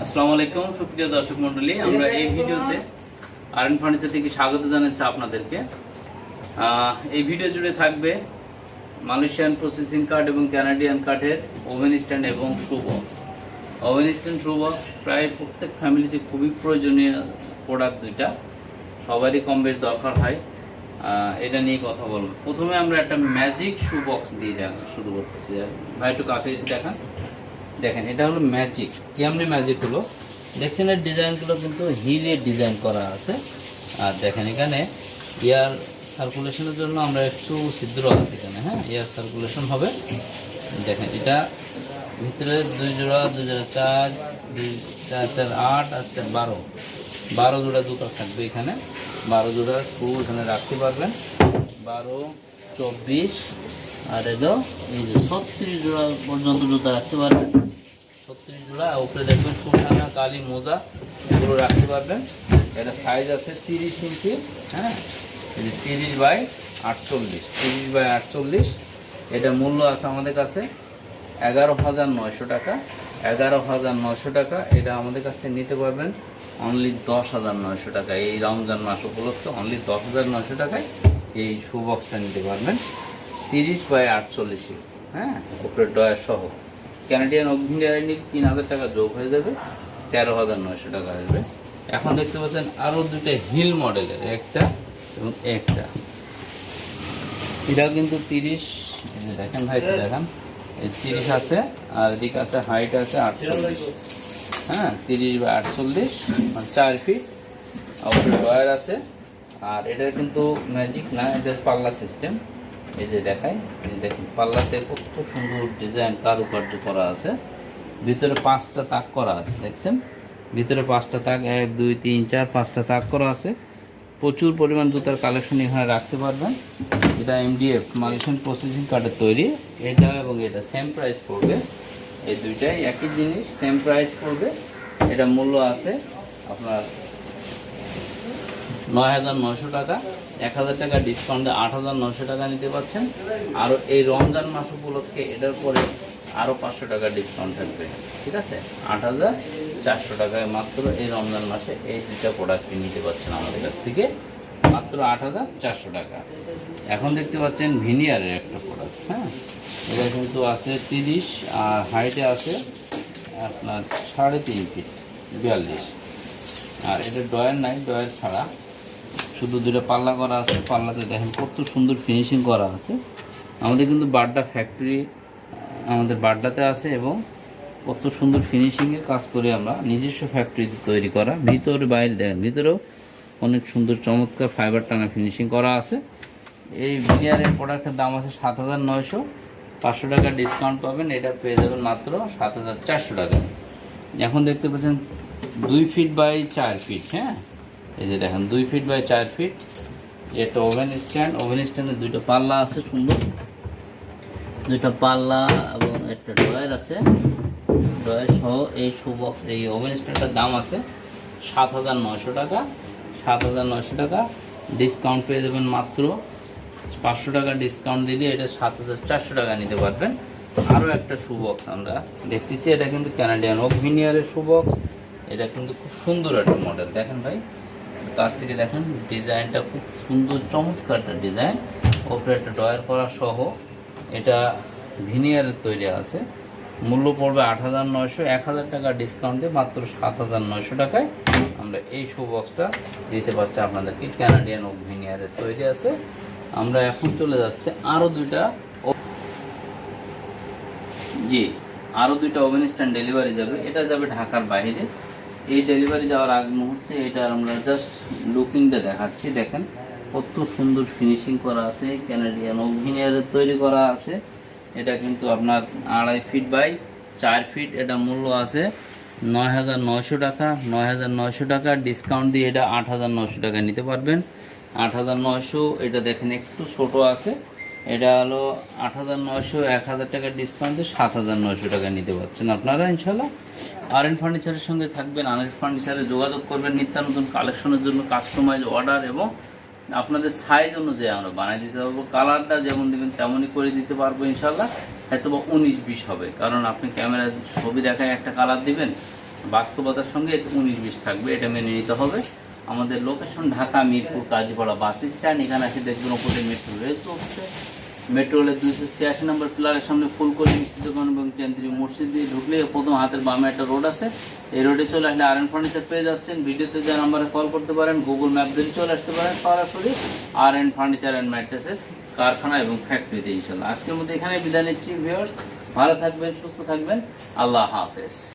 আসসালামু আলাইকুম সুপ্রিয় দর্শক মণ্ডলী আমরা এই ভিডিওতে আরএন ফার্নিচার থেকে স্বাগত জানাচ্ছি আপনাদেরকে। এই ভিডিও জুড়ে থাকবে মালয়েশিয়ান প্রসেসিং কার্ড এবং কানাডিয়ান কাঠের ওভেন স্ট্যান্ড এবং shoe box oven stand shoe box প্রায় প্রত্যেক ফ্যামিলিতে খুবই প্রয়োজনীয় প্রোডাক্ট দুইটা। সবারই কম বেশ দরকার হয়। এটা নিয়ে কথা বলব। প্রথমে আমরা একটা ম্যাজিক শু বক্স দিয়ে দেখা শুরু করতেছি। ভাই একটু কাছে এসে দেখান। দেখেন, এটা হলো ম্যাজিক কেমনি ম্যাজিক হলো? দেখছেন এর ডিজাইনগুলো কিন্তু হিলের ডিজাইন করা আছে। আর দেখেন এখানে এয়ার সার্কুলেশনের জন্য আমরা একটু ছিদ্র আছে এখানে হ্যাঁ? এয়ার সার্কুলেশন হবে। দেখেন, এটা ভিতরে দুই জোড়া দুই জোড়া চার, দুই, চার চার, আট, আর চার, বারো। বারো জোড়া জুতো থাকবে এখানে। বারো জোড়া শু এখানে রাখতে পারবেন। বারো, চব্বিশ, আর এলো এই যে ছত্রিশ জোড়া পর্যন্ত জুতা রাখতে পারবেন। ছত্রিশ জোড়া আর উপরে দেখবেন সুসানা কালি, মোজা, এগুলো রাখতে পারবেন। এটা সাইজ আছে তিরিশ ইঞ্চি হ্যাঁ? তিরিশ বাই আটচল্লিশ, তিরিশ বাই আটচল্লিশ। এটা মূল্য আছে আমাদের কাছে এগারো হাজার নয়শো টাকা। এগারো হাজার নয়শো টাকা, এটা আমাদের কাছ থেকে নিতে পারবেন অনলি দশ হাজার নয়শো টাকা। এই রমজান মাস উপলক্ষে অনলি দশ হাজার নয়শো টাকায় এই শু বক্সটা নিতে পারবেন। তিরিশ বাই আটচল্লিশে হ্যাঁ? উপরে ডয়ার সহ। ক্যানাডিয়ান অগ্নিডারে নিলে তিন হাজার টাকা যোগ হয়ে যাবে, তেরো হাজার নয়শো টাকা আসবে। এখন দেখতে পাচ্ছেন আরও দুইটা হিল মডেলের, একটা এবং একটা। এটাও কিন্তু তিরিশ দেখেন ভাই দেখান। তিরিশ আছে, আর এদিকে আছে হাইট আছে আটচল্লিশ। হ্যাঁ তিরিশ বা আটচল্লিশ চার ফিট উপরে ডয়ার আছে। আর এটা কিন্তু ম্যাজিক না, এটা পাল্লা সিস্টেম এই যে দেখাই, এই দেখুন, পাল্লাতে কত সুন্দর ডিজাইন কারুকার্য করা আছে। ভিতরে পাঁচটা তাক করা আছে, দেখছেন? ভিতরে পাঁচটা তাক, এক, দুই, তিন, চার, পাঁচটা তাক করা আছে। প্রচুর পরিমাণ জুতার কালেকশন এখানে রাখতে পারবেন। এটা এমডিএফ মালয়েশিয়ান প্রসেসিং কার্ডের তৈরি। এটা এবং এটা সেম প্রাইস পড়বে। এই দুইটাই একই জিনিস সেম প্রাইস পড়বে। এটা মূল্য আছে আপনার নয় হাজার নশো টাকা, এক হাজার টাকা ডিসকাউন্টে আট হাজার নশো টাকা নিতে পারছেন আর এই রমজান মাস উপলক্ষে এটার পরে আরও পাঁচশো টাকা ডিসকাউন্ট থাকবে, ঠিক আছে? আট হাজার চারশো টাকায় মাত্র এই রমজান মাসে এই দুটা প্রোডাক্ট নিতে পারছেন আমাদের কাছ থেকে, মাত্র আট হাজার চারশো টাকা। এখন দেখতে পাচ্ছেন ভিনিয়ারের একটা প্রোডাক্ট হ্যাঁ? এটা কিন্তু আছে তিরিশ, আর হাইটে আছে আপনার সাড়ে তিন ফিট বিয়াল্লিশ। আর এটা ডয়ার নাই ডয়ার ছাড়া। শুধু দুটো পাল্লা করা আছে, পাল্লাতে দেখেন কত সুন্দর ফিনিশিং করা আছে। আমাদের কিন্তু বাড্ডা ফ্যাক্টরি আমাদের বাড্ডাতে আছে এবং কত সুন্দর ফিনিশিংয়ের কাজ করে আমরা নিজস্ব ফ্যাক্টরিতে তৈরি করা। ভিতরে বাইরে দেখেন, ভিতরেও অনেক সুন্দর চমৎকার ফাইবার টানা ফিনিশিং করা আছে। এই ভিনিয়ারের প্রোডাক্টের দাম আছে সাত হাজার নয়শো। পাঁচশো টাকা ডিসকাউন্ট পাবেন, এটা পেয়ে যাবেন মাত্র সাত হাজার চারশো টাকা। এখন দেখতে পাচ্ছেন দুই ফিট বাই চার ফিট হ্যাঁ? এই যে দেখেন, দুই ফিট বাই চার ফিট এটা ওভেন স্ট্যান্ড ওভেন স্ট্যান্ডে দুইটা পাল্লা আছে, সুন্দর। দুইটা পাল্লা এবং একটা ড্রয়ার আছে। ড্রয়ার সহ এই শু বক্স এই ওভেন স্ট্যান্ডটার দাম আছে সাত হাজার নয়শো টাকা। সাত হাজার নয়শো টাকা। ডিসকাউন্ট পেয়ে যাবেন মাত্র পাঁচশো টাকা। ডিসকাউন্ট দিলে এটা সাত হাজার চারশো টাকা নিতে পারবেন। আরও একটা শু বক্স আমরা দেখতেছি। এটা কিন্তু ক্যানাডিয়ান ওক ভিনিয়ারের শু বক্স এটা কিন্তু খুব সুন্দর একটা মডেল দেখেন ভাই কাছ থেকে দেখেন, ডিজাইনটা খুব সুন্দর, চমৎকার একটা ডিজাইন। ওপরে একটা ডয়ার করা সহ এটা ভিনিয়ারের তৈরি আছে। মূল্য পড়বে আট হাজার নয়শো, এক হাজার টাকা ডিসকাউন্ট দিয়ে মাত্র সাত হাজার নয়শো টাকায় আমরা এই শো বক্সটা দিতে পারছি আপনাদেরকে। ক্যানাডিয়ান ওক ভিনিয়ারের তৈরি আছে। আমরা এখন চলে যাচ্ছে আরও দুইটা ও- জি আরও দুইটা ওভেন স্ট্যান্ড ডেলিভারি যাবে। এটা যাবে ঢাকার বাইরে। এই ডেলিভারি যাওয়ার আগ মুহূর্তে এটা আমরা জাস্ট লুকিংটা দেখাচ্ছি। দেখেন, কত সুন্দর ফিনিশিং করা আছে ক্যানাডিয়ান অভিনিয়ারের তৈরি করা আছে। এটা কিন্তু আপনার আড়াই ফিট বাই চার ফিট এটা মূল্য আছে নয় হাজার নয়শো টাকা। নয় হাজার নয়শো টাকা ডিসকাউন্ট দিয়ে এটা আট হাজার নয়শো টাকা নিতে পারবেন। আট হাজার নয়শো, এটা দেখেন একটু ছোট আছে। এটা হলো আট হাজার নয়শো, এক হাজার টাকার ডিসকাউন্টে সাত হাজার নয়শো টাকা নিতে পারছেন আপনারা ইনশাল্লাহ আর এন ফার্নিচারের সঙ্গে থাকবেন আর এন ফার্নিচারে যোগাযোগ করবেন, নিত্য নতুন কালেকশনের জন্য কাস্টমাইজ অর্ডার এবং আপনাদের সাইজ অনুযায়ী আমরা বানাই দিতে পারব। কালারটা যেমন দেবেন তেমনই করে দিতে পারব ইনশাল্লাহ হয়তো বা উনিশ বিশ হবে, কারণ আপনি ক্যামেরায় ছবি দেখায় একটা কালার দিবেন, বাস্তবতার সঙ্গে উনিশ বিশ থাকবে, এটা মেনে নিতে হবে। আমাদের location Dhaka, Mirpur, Kazipara bus stand এখানে এসে দেখবেন ওপরে মেট্রো রেল চলছে। মেট্রো রেলের দুইশো ছিয়াশি নম্বর পিলারের সামনে ফুলকলি মিষ্টি দোকান এবং কেন্দ্রীয় মসজিদ দিয়ে ঢুকলে প্রথম হাতের বামে একটা রোড আছে। এই রোডে চলে আসলে আর এন ফার্নিচার পেয়ে যাচ্ছেন। ভিডিওতে যে নাম্বারে কল করতে পারেন গুগল ম্যাপ দিয়ে চলে আসতে পারেন সরাসরি আর এন ফার্নিচার অ্যান্ড ম্যাট্রেসের কারখানা এবং ফ্যাক্টরিতে ইনশাল্লাহ আজকের মধ্যে এখানে বিদায় নিচ্ছি ভিউয়ার্স ভালো থাকবেন, সুস্থ থাকবেন। আল্লাহ হাফেজ।